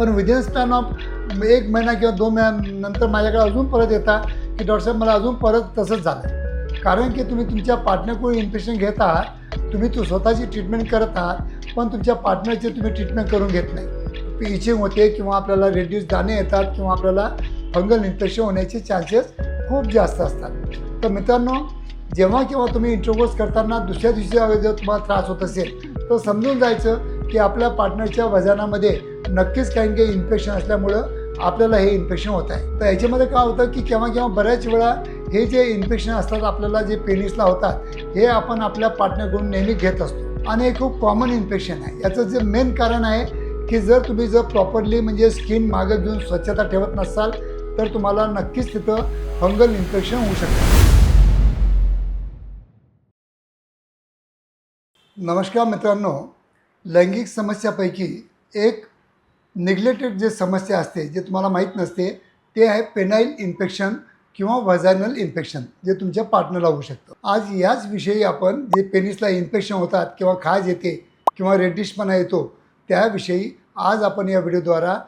पण within span of एक महिना किंवा दोन महिन्यानंतर माझ्याकडे अजून परत येता की डॉक्टर साहेब मला अजून परत तसंच झालं कारण की तुम्ही तुमच्या पार्टनरकडून इन्फेक्शन घेत आहात तुम्ही तू स्वतःची ट्रीटमेंट करत आहात पण तुमच्या पार्टनरची तुम्ही ट्रीटमेंट करून घेत नाही. इचिंग होते किंवा आपल्याला रेड्यूस दाणे येतात किंवा आपल्याला फंगल इन्फेक्शन होण्याचे चान्सेस खूप जास्त असतात. तर मित्रांनो जेव्हा केव्हा तुम्ही इंट्रोकोर्स करताना दुसऱ्या दिवशी जर तुम्हाला त्रास होत असेल तर समजून जायचं की आपल्या पार्टनरच्या वजनामध्ये नक्कीच काही काही इन्फेक्शन असल्यामुळं आपल्याला हे इन्फेक्शन होत आहे. तर याच्यामध्ये काय होतं की केव्हा केव्हा बऱ्याच वेळा हे जे इन्फेक्शन असतात आपल्याला जे पेनिसला होतात हे आपण आपल्या पार्टनरकडून नेहमी घेत असतो. आणि हे खूप कॉमन इन्फेक्शन आहे. याचं जे मेन कारण आहे की जर तुम्ही जर प्रॉपरली म्हणजे स्किन मागं घेऊन स्वच्छता ठेवत नसाल तर तुम्हाला नक्कीच तिथं फंगल इन्फेक्शन होऊ शकतं. नमस्कार मित्रांनो. लैंगिक समस्यापैकी एक निग्लेक्टेड जे समस्या असते जे तुम्हाला माहीत नसते ते आहे पेनाईल इन्फेक्शन किंवा व्हजायनल इन्फेक्शन जे तुमच्या पार्टनरला होऊ शकतं. आज याच विषयी आपण जे पेनिसला इन्फेक्शन होतात किंवा खाज येते किंवा रेडिशपणा येतो त्याविषयी आज आपण या व्हिडिओद्वारा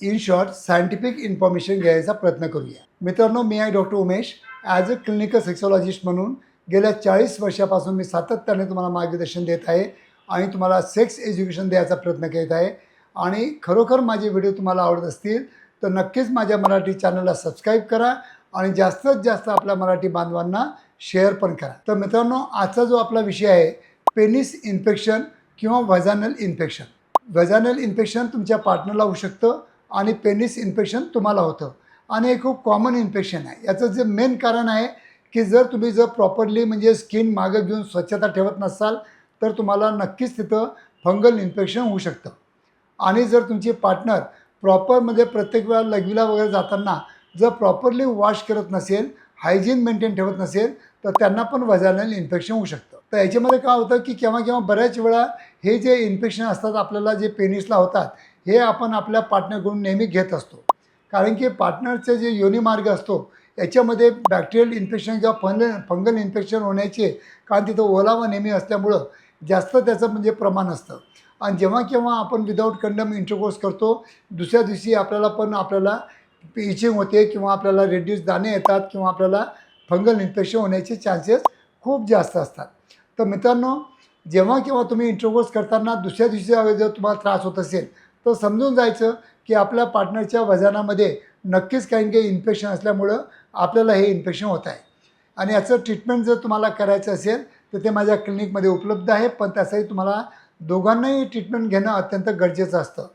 इन शॉर्ट सायंटिफिक इन्फॉर्मेशन घ्यायचा प्रयत्न करूया. मित्रांनो मी आहे doctor Umesh. As a clinical sexologist म्हणून गेल्या चाळीस वर्षापासून मी सातत्याने तुम्हाला मार्गदर्शन देत आहे आणि तुम्हाला सेक्स एज्युकेशन द्यायचा प्रयत्न करत आहे. आणि खरोखर माझे व्हिडिओ तुम्हाला आवडत असतील तर नक्कीच माझ्या मराठी चॅनलला सबस्क्राईब करा आणि जास्तीत जास्त आपल्या मराठी बांधवांना शेअर पण करा. तर मित्रांनो आजचा जो आपला विषय आहे पेनिस इन्फेक्शन किंवा वजानल इन्फेक्शन. वजानल इन्फेक्शन तुमच्या पार्टनरला होऊ शकतं आणि पेनिस इन्फेक्शन तुम्हाला होतं. आणि हे खूप कॉमन इन्फेक्शन आहे. याचं जे मेन कारण आहे की जर तुम्ही जर प्रॉपरली म्हणजे स्किन मागं घेऊन स्वच्छता ठेवत नसाल तर तुम्हाला नक्कीच तिथं फंगल इन्फेक्शन होऊ शकतं. आणि जर तुमची पार्टनर प्रॉपरमध्ये म्हणजे प्रत्येक वेळा लघवीला वगैरे जाताना जर प्रॉपरली वॉश करत नसेल हायजीन मेंटेन ठेवत नसेल तर त्यांना पण वजानल इन्फेक्शन होऊ शकतं. तर याच्यामध्ये काय होतं की केव्हा केव्हा बऱ्याच वेळा हे जे इन्फेक्शन असतात आपल्याला जे पेनिसला होतात हे आपण आपल्या पार्टनरकडून नेहमी घेत असतो. कारण की पार्टनरचे जे योनिमार्ग असतो याच्यामध्ये बॅक्टेरियल इन्फेक्शन किंवा फंगल फंगल इन्फेक्शन होण्याचे कारण तिथं ओलावा नेहमी असल्यामुळं जास्त त्याचं म्हणजे प्रमाण असतं. आणि जेव्हा केव्हा आपण विदाऊट कंडम इंटरकोर्स करतो दुसऱ्या दिवशी आपल्याला पण आपल्याला इचिंग होते किंवा आपल्याला रेड्यूस दाणे येतात किंवा आपल्याला फंगल इन्फेक्शन होण्याचे चान्सेस खूप जास्त असतात. तर मित्रांनो जेव्हा केव्हा तुम्ही इंटरकोर्स करताना दुसऱ्या दिवशी जर तुम्हाला त्रास होत असेल तर समजून जायचं की आपल्या पार्टनरच्या वजनामध्ये नक्कीच काही काही इन्फेक्शन असल्यामुळं आपल्याला हे इन्फेक्शन होत आहे. आणि याचं ट्रीटमेंट जर तुम्हाला करायचं असेल तर ते माझ्या क्लिनिकमध्ये उपलब्ध आहे पण त्यासाठी तुम्हाला दोघांनाही ट्रीटमेंट घेणं अत्यंत गरजेचं असतं.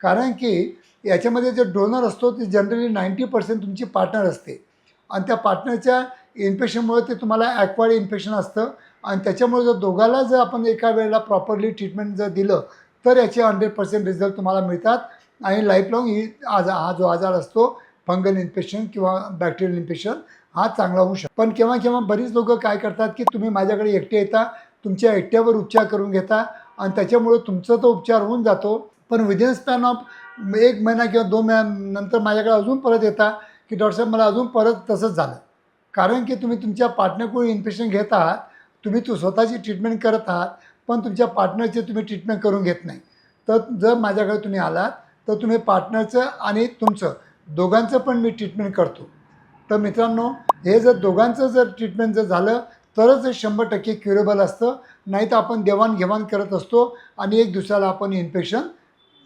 कारण की याच्यामध्ये जे डोनर असतो ते जनरली नाईंटी पर्सेंट तुमची पार्टनर असते. आणि त्या पार्टनरच्या इन्फेक्शनमुळे ते तुम्हाला ॲक्वाड इन्फेक्शन असतं. आणि त्याच्यामुळे जर दोघाला जर आपण एका वेळेला प्रॉपरली ट्रीटमेंट जर दिलं तर याचे हंड्रेड पर्सेंट रिझल्ट तुम्हाला मिळतात. आणि लाईफ लाँग ही आजार हा जो आजार असतो फंगल इन्फेक्शन किंवा बॅक्टेरियल इन्फेक्शन हा चांगला होऊ शकतो. पण केव्हा केव्हा बरीच लोकं काय करतात की तुम्ही माझ्याकडे एकटे येता तुमच्या एकट्यावर उपचार करून घेता आणि त्याच्यामुळे तुमचा तो उपचार होऊन जातो. पण विदिन स्पॅन ऑफ एक महिना किंवा दोन महिन्यानंतर माझ्याकडे अजून परत येता की डॉक्टर साहेब मला अजून परत तसंच झालं. कारण की तुम्ही तुमच्या पार्टनरकडून इन्फेक्शन घेत आहात. तुम्ही तू स्वतःची ट्रीटमेंट करत आहात पण तुमच्या पार्टनरची तुम्ही ट्रीटमेंट करून घेत नाही. तर जर माझ्याकडे तुम्ही आलात तर तुम्ही पार्टनरचं आणि तुमचं दोघांचं पण मी ट्रीटमेंट करतो. तर मित्रांनो हे जर दोघांचं जर ट्रीटमेंट जर झालं तरच हे शंभर टक्के क्युरेबल असतं. नाही तर आपण देवाणघेवाण करत असतो आणि एक दुसऱ्याला आपण इन्फेक्शन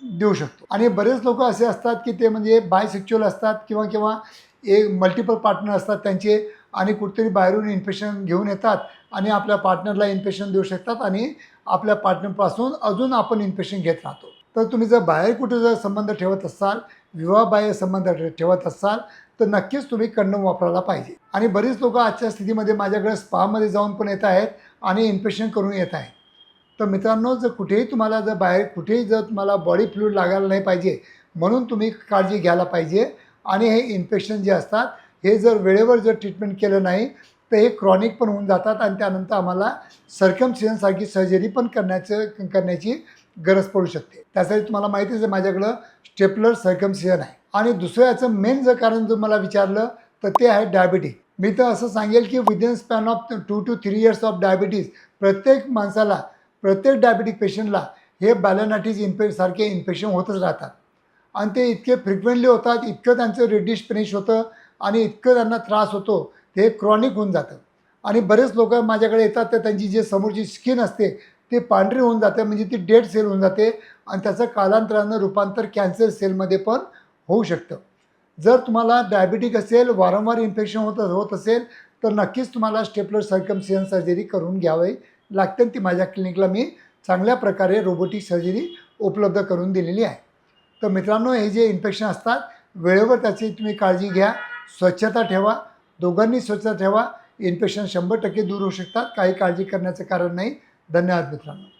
देऊ शकतो. आणि बरेच लोक असे असतात की ते म्हणजे बायसेक्च्युअल असतात किंवा किंवा एक मल्टिपल पार्टनर असतात त्यांचे आणि कुठेतरी बाहेरून इन्फेक्शन घेऊन येतात आणि आपल्या पार्टनरला इन्फेक्शन देऊ शकतात आणि आपल्या पार्टनरपासून अजून आपण इन्फेक्शन घेत राहतो. तर तुम्ही जर बाहेर कुठे जर संबंध ठेवत असाल विवाहबाह्य संबंध ठेवत असाल तर नक्कीच तुम्ही कंडम वापरायला पाहिजे. आणि बरीच लोक आजच्या स्थितीमध्ये माझ्याकडे स्पामध्ये जाऊन पण येत आहेत आणि इन्फेक्शन करून येत आहेत. तर मित्रांनो जर कुठेही तुम्हाला जर बाहेर कुठेही जर तुम्हाला बॉडी फ्लूड लागायला नाही पाहिजे म्हणून तुम्ही काळजी घ्यायला पाहिजे. आणि हे इन्फेक्शन जे असतात हे जर वेळेवर जर ट्रीटमेंट केलं नाही तर हे क्रॉनिक पण होऊन जातात आणि त्यानंतर आम्हाला सर्कमसिजनसारखी सर्जरी पण करण्याचं करण्याची गरज पडू शकते. त्यासाठी तुम्हाला माहितीच आहे माझ्याकडं स्टेपलर सर्कमसिजन आहे. आणि दुसरं याचं मेन जर कारण जर मला विचारलं तर ते आहे डायबिटीज मी तर असं सांगेल की within span of two two three years of diabetes प्रत्येक माणसाला प्रत्येक डायबिटिक पेशंटला हे बॅलनाटीज इन्फे सारखे इन्फेक्शन होतच राहतात. आणि ते इतके फ्रिक्वेंटली होतात इतकं त्यांचं रेडिश फिनिश होतं आणि इतकं त्यांना त्रास होतो ते क्रॉनिक होऊन जातं. आणि बरेच लोक माझ्याकडे येतात तर त्यांची जे समोरची स्किन असते ते पांढरी होऊन जाते म्हणजे ती डेड सेल होऊन जाते आणि त्याचं कालांतरानं रूपांतर कॅन्सर सेलमध्ये पण होऊ शकतं. जर तुम्हाला डायबिटिक असेल वारंवार इन्फेक्शन होत होत असेल तर नक्कीच तुम्हाला स्टेपलर सर्कमसिजन सर्जरी करून घ्यावी लागते ती माझ्या क्लिनिकला मी चांगल्या प्रकारे रोबोटिक सर्जरी उपलब्ध करून दिलेली आहे. तर मित्रांनो हे जे इन्फेक्शन असतात वेळेवर त्याची तुम्ही काळजी घ्या स्वच्छता ठेवा दोघांनी स्वच्छता ठेवा. इन्फेक्शन शंभर टक्के दूर होऊ शकतात काही काळजी करण्याचं कारण नाही. धन्यवाद मित्रांनो.